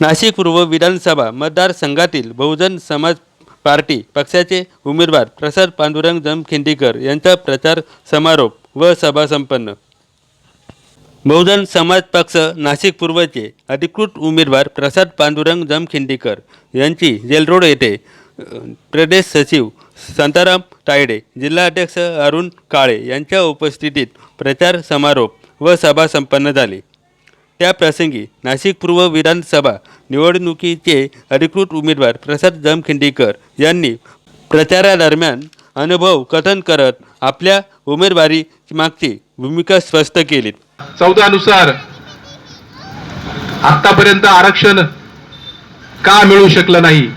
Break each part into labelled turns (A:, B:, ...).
A: नाशिक पूर्व विधानसभा मतदारसंघातील बहुजन समाज पार्टी पक्षाचे उमेदवार प्रसाद पांडुरंग जमखिंडीकर यांचा प्रचार समारोप व सभा संपन्न. बहुजन समाज पक्ष नाशिक पूर्वचे अधिकृत उमेदवार प्रसाद पांडुरंग जमखिंडीकर यांची जेलरोड येथे प्रदेश सचिव शांताराम तायडे जिल्हाध्यक्ष अरुण काळे यांच्या उपस्थितीत प्रचार समारोप व सभा संपन्न झाली. त्याप्रसंगी नाशिक पूर्व विधानसभा निवडणुकीचे अधिकृत उमेदवार प्रसाद जमखिंडीकर यांनी प्रचारादरम्यान अनुभव कथन करत आपल्या उमेदवारी मागची भूमिका स्पष्ट केली.
B: चौदानुसार आतापर्यंत आरक्षण का मिळू शकलं नाही?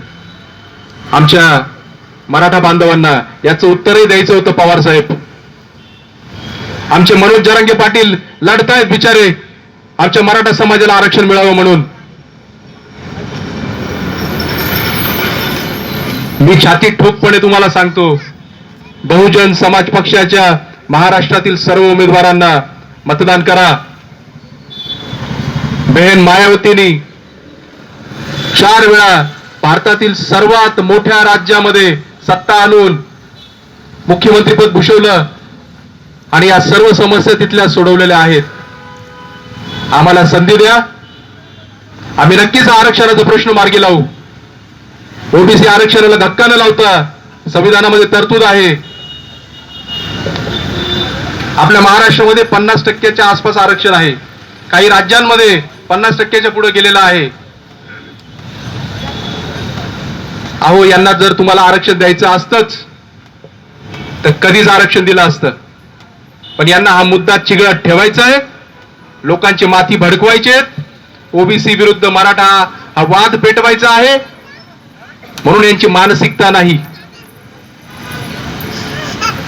B: आमच्या मराठा बांधवांना याचं उत्तरही द्यायचं होतं पवार साहेब. आमचे मनोज जरांगे पाटील लढतायत बिचारे. आमच्या मराठा समाजाला आरक्षण मिळावं म्हणून. मी छाती ठोकपणे तुम्हाला सांगतो बहुजन समाज पक्षाच्या महाराष्ट्रातील सर्व उमेदवारांना मतदान करा. बहन मायावतींनी चार वेळा भारतातील सर्वात मोठ्या राज्यामध्ये सत्ता आणून मुख्यमंत्रीपद भूषवलं आणि या सर्व समस्या तिथल्या सोडवलेल्या आहेत. आम्हाला संधी द्या. आम्ही नक्कीच आरक्षणाचा प्रश्न मार्गी लावू. ओबीसी आरक्षणाला धक्का न लावता संविधानामध्ये तरतूद आहे. आपल्या महाराष्ट्रामध्ये पन्नास टक्क्याच्या आसपास आरक्षण आहे. काही राज्यांमध्ये पन्नास टक्क्याच्या पुढे गेलेलं आहे. अहो यांना जर तुम्हाला आरक्षण द्यायचं असतंच तर कधीच आरक्षण दिलं असतं. पण यांना हा मुद्दा चिघळत ठेवायचा आहे. लोकांची माथी भडकवायचे ओबीसी विरुद्ध मराठा हा वाद पेटवायचा आहे. म्हणून यांची मानसिकता नाही.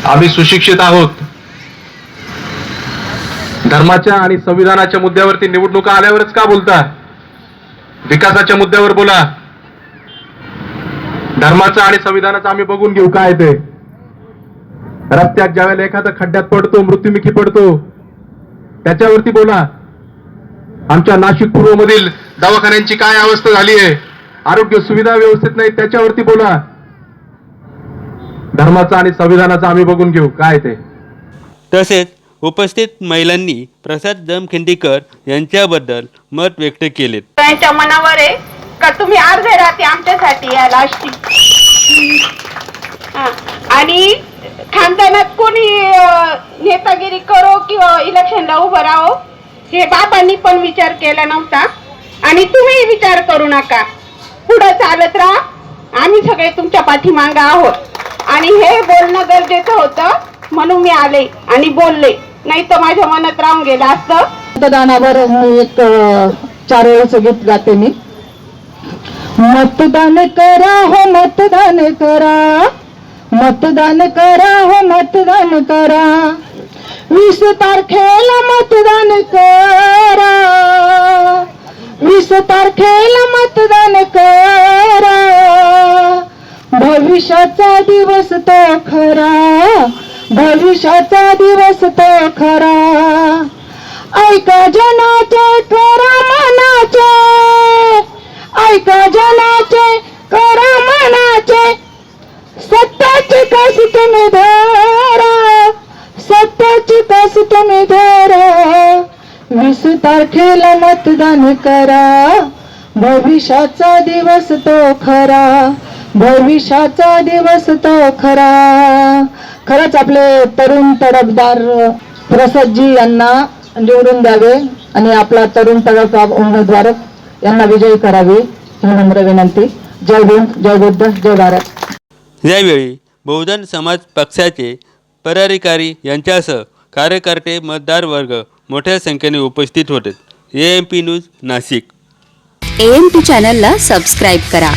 B: आम्ही सुशिक्षित आहोत. धर्माच्या आणि संविधानाच्या मुद्द्यावरती निवडणुका आल्यावरच का बोलता? विकासाच्या मुद्द्यावर बोला. धर्माचं आणि संविधानाचं आम्ही बघून घेऊ काय ते. रस्त्यात ज्यावेळेला एखादा खड्ड्यात पडतो मृत्युमुखी पडतो त्याच्यावरती बोला. आमच्या नाशिक पूर्व मधील दवाखान्यांची काय अवस्था झाली आहे? आरोग्य सुविधा व्यवस्थित नाही त्याच्यावरती बोला. धर्माचं आणि संविधानाचं आम्ही बघून घेऊ काय ते.
A: तसेच उपस्थित महिलांनी प्रसाद जमखिंडीकर यांच्याबद्दल मत व्यक्त केले
C: त्यांच्या मनावर आहे का? तुम्ही अर्धे राहते आमच्यासाठी या लास्टची. आणि खानदानात कोणी नेतागिरी करो किंवा इलेक्शनला उभं राहो हे बाबांनी पण विचार केला नव्हता. आणि तुम्ही विचार करू नका. पुढं चालत राहा. आम्ही सगळे तुमच्या पाठीमागं आहोत. आणि हे बोलणं गरजेचं होतं. म्हणून मी आले आणि बोलले. नाही तर माझ्या मनात राहून गेलं असतं.
D: मतदानावर मी एक चार वेळेचं गीत गाते मी. मतदान करा हो मतदान करा. मतदान करा हो मतदान करा. वीस तारखेला मतदान करा. वीस तारखेला मतदान करा. भविष्याचा दिवस तो खरा. भविष्याचा दिवस तो खरा. ऐका जनाचे तारखेला मतदान करा. भविष्याचा दिवस तो खरा. भविष्याचा दिवस तो खरा. खरंच आपले तरुण तडफदार प्रसादजी यांना निवडून द्यावे आणि आपला तरुण तडफ उमेदवार यांना विजयी करावे ही नम्र विनंती. जय भीम जय बुद्ध जय भारत.
A: यावेळी बहुजन समाज पक्षाचे पदाधिकारी यांच्यासह कार्यकर्ते मतदार वर्ग मोठ्या संख्येने उपस्थित होते. A M P news Nashik.
E: A M P चॅनलला सबस्क्राईब करा.